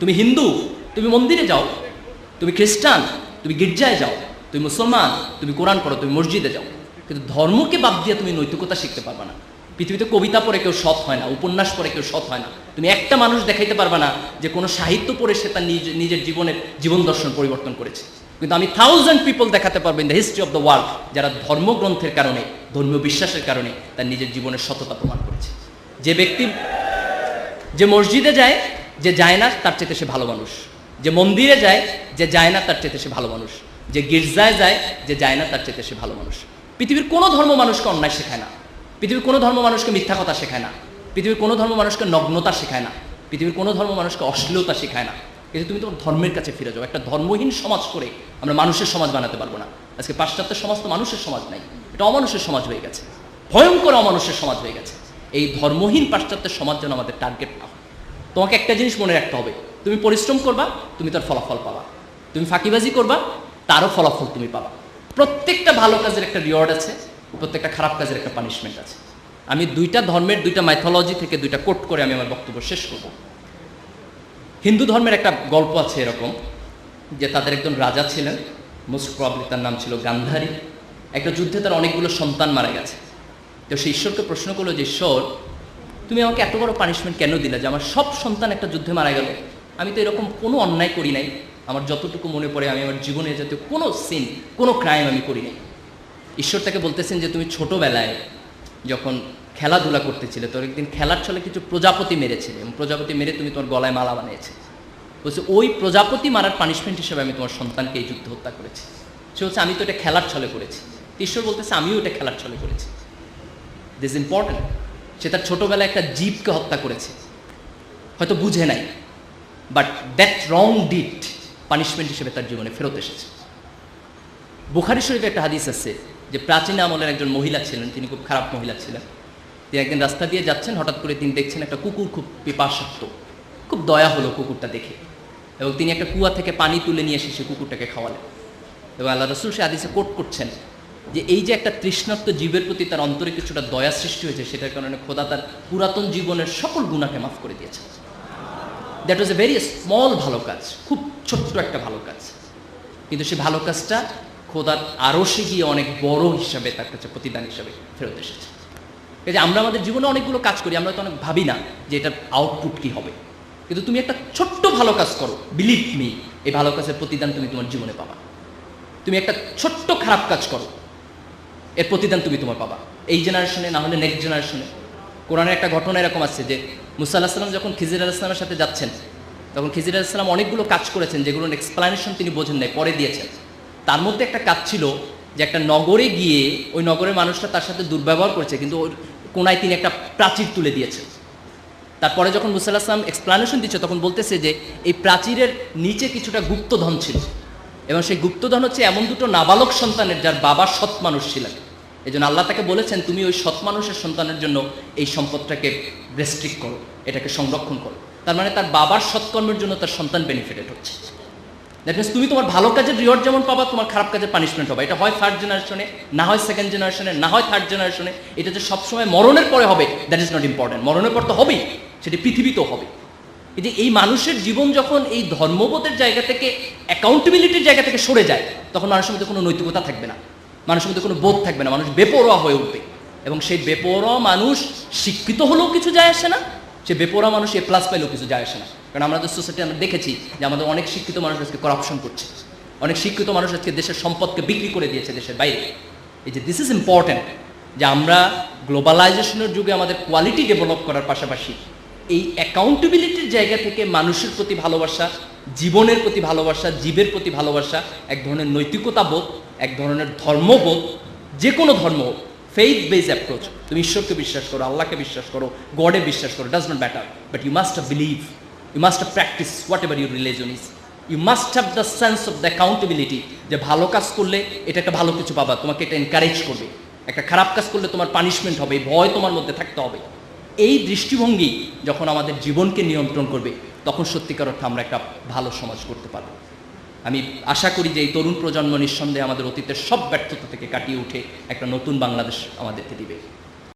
তুমি হিন্দু, তুমি মন্দিরে যাও। তুমি খ্রিস্টান, তুমি গির্জায় যাও। তুমি মুসলমান, তুমি কোরআন পড়ো, তুমি মসজিদে যাও। কিন্তু ধর্মকে বাদ দিয়ে তুমি নৈতিকতা শিখতে পারবে না। পৃথিবীতে কবিতা পড়ে কেউ সৎ হয় না, উপন্যাস পড়ে কেউ সৎ হয় না। তুমি একটা মানুষ দেখাইতে পারবে না যে কোনো সাহিত্য পড়ে সে তার নিজ নিজের জীবনের জীবন দর্শন পরিবর্তন করেছে। কিন্তু আমি থাউজেন্ড পিপল দেখাতে পারব in the history of the world যারা ধর্মগ্রন্থের কারণে, ধর্মীয় বিশ্বাসের কারণে তার নিজের জীবনের সততা প্রমাণ করেছে। যে ব্যক্তি যে মসজিদে যায় যে যায় না, তার চেয়ে সে ভালো মানুষ। যে মন্দিরে যায়, যে যায় না, তার চেয়ে সে ভালো মানুষ। যে গির্জায় যায়, যে যায় না, তার চেয়ে সে ভালো মানুষ। পৃথিবীর কোনো ধর্ম মানুষকে অন্যায় শেখায় না। পৃথিবীর কোনো ধর্ম মানুষকে মিথ্যা কথা শেখায় না। পৃথিবীর কোনো ধর্ম মানুষকে নগ্নতা শেখায় না। পৃথিবীর কোনো ধর্ম মানুষকে অশ্লীলতা শেখায় না। কিন্তু তুমি তোমার ধর্মের কাছে ফিরে যাও। একটা ধর্মহীন সমাজ করে আমরা মানুষের সমাজ বানাতে পারব না। আজকে পাশ্চাত্যের সমাজ তো মানুষের সমাজ নাই। এটা অমানুষের সমাজ হয়ে গেছে। ভয়ঙ্কর অমানুষের সমাজ হয়ে গেছে। এই ধর্মহীন পাশ্চাত্যের সমাজ যেন আমাদের টার্গেট না হয়। তোমাকে একটা জিনিস মনে রাখতে হবে। তুমি পরিশ্রম করবা, তুমি তার ফলাফল পাবা। তুমি ফাঁকিবাজি করবা, তারও ফলাফল তুমি পাবা। প্রত্যেকটা ভালো কাজের একটা রিওয়ার্ড আছে, প্রত্যেকটা খারাপ কাজের একটা পানিশমেন্ট আছে। আমি দুইটা ধর্মের, দুইটা মাইথোলজি থেকে দুইটা কোট করে আমি আমার বক্তব্য শেষ করব। হিন্দু ধর্মের একটা গল্প আছে এরকম, যে তাদের একজন রাজা ছিলেন মোস্ট তার নাম ছিল গান্ধারী। একটা যুদ্ধে তার অনেকগুলো সন্তান মারা গেছে। তো সে ঈশ্বরকে প্রশ্ন করল যে, ঈশ্বর তুমি আমাকে এত বড় পানিশমেন্ট কেন দিলে যে আমার সব সন্তান একটা যুদ্ধে মারা গেল? আমি তো এরকম কোনো অন্যায় করি নাই। আমার যতটুকু মনে পড়ে, আমি আমার জীবনে যাতে কোনো সিন কোনো ক্রাইম আমি করি নাই। ঈশ্বর তাকে বলতেছেন যে তুমি ছোটবেলায় যখন খেলাধুলা করতেছিলে, তোর একদিন খেলার ছলে কিছু প্রজাপতি মেরেছিলে। এবং প্রজাপতি মেরে তুমি তোমার গলায় মালা বানিয়েছে বলছে, ওই প্রজাপতি মারার পানিশমেন্ট হিসেবে আমি তোমার সন্তানকে এই যুদ্ধ হত্যা করেছি। সে হচ্ছে আমি তো এটা খেলার ছলে করেছি। ঈশ্বর বলতেছে, আমিও এটা খেলার ছলে করেছি। দিস ইম্পর্টেন্ট সে তার ছোটবেলায় একটা জীবকে হত্যা করেছে। হয়তো বুঝে নাই but that wrong did punishment হিসেবে তার জীবনে ফেরত এসেছে। বুখারি শরীফে একটা হাদিস আছে যে প্রাচীন আমলের একজন মহিলা ছিলেন, তিনি খুব খারাপ মহিলা ছিলেন। তিনি একদিন রাস্তা দিয়ে যাচ্ছেন, হঠাৎ করে তিনি দেখছেন একটা কুকুর খুব পিপাসাক্ত খুব দয়া হলো কুকুরটা দেখে। এবং তিনি একটা কুয়া থেকে পানি তুলে নিয়ে এসে সে কুকুরটাকে খাওয়ালেন। এবং আল্লাহ রসুল সে হাদিসে কোট করছেন যে এই যে একটা তৃষ্ণার্ত জীবের প্রতি তার অন্তরে কিছুটা দয়া সৃষ্টি হয়েছে, সেটার কারণে খোদা তার পুরাতন জীবনের সকল গুণাকে মাফ করে দিয়েছে। That was a very small ভালো কাজ, খুব ছোট্ট একটা ভালো কাজ। কিন্তু সেই ভালো কাজটা খোদার আরও সে গিয়ে অনেক বড় হিসাবে, তার কাছে প্রতিদান হিসাবে ফেরত এসেছে। এই যে আমরা আমাদের জীবনে অনেকগুলো কাজ করি, আমরা তো অনেক ভাবি না যে এটার আউটপুট কী হবে। কিন্তু তুমি একটা ছোট্ট ভালো কাজ করো বিলিভ মি এই ভালো কাজের প্রতিদান তুমি তোমার জীবনে পাবা। তুমি একটা ছোট্ট খারাপ কাজ করো এর প্রতিদান তুমি তোমার পাবা। এই জেনারেশনে না হলে নেক্সট জেনারেশনে কোরআনের একটা ঘটনা এরকম আছে যে, মুসা আল্লাহ সাল্লাম যখন খিজির আলাহিসামের সাথে যাচ্ছেন, তখন খিজির আলাহিসাম অনেকগুলো কাজ করেছেন যেগুলোর এক্সপ্লানেশন তিনি বোঝেন নাই, পরে দিয়েছেন। তার মধ্যে একটা কাজ ছিল যে একটা নগরে গিয়ে ওই নগরের মানুষটা তার সাথে দুর্ব্যবহার করেছে, কিন্তু ওর কোনায় তিনি একটা প্রাচীর তুলে দিয়েছেন। তারপরে যখন মুসা আসলাম এক্সপ্লানেশন দিচ্ছে, তখন বলতেছে যে, এই প্রাচীরের নিচে কিছুটা গুপ্তধন ছিল। এবং সেই গুপ্তধন হচ্ছে এমন দুটো নাবালক সন্তানের যার বাবা সৎ মানুষ ছিলেন। এই জন্য আল্লাহ তাকে বলেছেন, তুমি ওই সৎ মানুষের সন্তানের জন্য এই সম্পদটাকে রেস্ট্রিক্ট করো, এটাকে সংরক্ষণ করো। তার মানে তার বাবার সৎকর্মের জন্য তার সন্তান বেনিফিটেড হচ্ছে। দ্যাট মিনস তুমি তোমার ভালো কাজের রিওয়ার্ড যেমন পাবা, তোমার খারাপ কাজের পানিশমেন্ট হবে এটা হয় থার্ড জেনারেশনে না হয় সেকেন্ড জেনারেশনে না হয় থার্ড জেনারেশনে এটা যে সবসময় মরণের পরে হবে দ্যাট ইজ নট ইম্পর্টেন্ট মরণের পর তো হবেই, সেটি পৃথিবীতেও হবে। যে এই মানুষের জীবন যখন এই ধর্মবোধের জায়গা থেকে অ্যাকাউন্টেবিলিটির জায়গা থেকে সরে যায়, তখন মানুষের মধ্যে কোনো নৈতিকতা থাকবে না। মানুষের মধ্যে কোনো বোধ থাকবে না। মানুষ বেপরোয়া হয়ে উঠবে। এবং সেই বেপরোয়া মানুষ শিক্ষিত হলেও কিছু যায় আসে না, সে বেপরোয়া মানুষ এ প্লাস পাইলেও কিছু যায় আসে না। কারণ আমাদের সোসাইটি আমরা দেখেছি যে আমাদের অনেক শিক্ষিত মানুষ আজকে করাপশন করছে। অনেক শিক্ষিত মানুষ আজকে দেশের সম্পদকে বিক্রি করে দিয়েছে দেশের বাইরে। এই যে দিস ইজ ইম্পর্ট্যান্ট যে আমরা গ্লোবালাইজেশনের যুগে আমাদের কোয়ালিটি ডেভেলপ করার পাশাপাশি এই অ্যাকাউন্টেবিলিটির জায়গা থেকে মানুষের প্রতি ভালোবাসা, জীবনের প্রতি ভালোবাসা, জীবের প্রতি ভালোবাসা, এক ধরনের নৈতিকতা বোধ এক ধরনের ধর্মবোধ যে কোনো ধর্ম ফেইথ বেস অ্যাপ্রোচ তুমি ঈশ্বরকে বিশ্বাস করো, আল্লাহকে বিশ্বাস করো, গডে বিশ্বাস করো does not matter but you must believe you must practice whatever your religion is you must have the sense of the accountability যে ভালো কাজ করলে এটা একটা ভালো কিছু পাবা, তোমাকে এটা এনকারেজ করবে। একটা খারাপ কাজ করলে তোমার পানিশমেন্ট হবে, ভয় তোমার মধ্যে থাকতে হবে। এই দৃষ্টিভঙ্গি যখন আমাদের জীবনকে নিয়ন্ত্রণ করবে, তখন সত্যিকার অর্থে আমরা একটা ভালো সমাজ করতে পারব। আমি আশা করি যে এই তরুণ প্রজন্ম নিঃসন্দেহে আমাদের অতীতের সব ব্যর্থতা থেকে কাটিয়ে উঠে একটা নতুন বাংলাদেশ আমাদেরকে দিবে।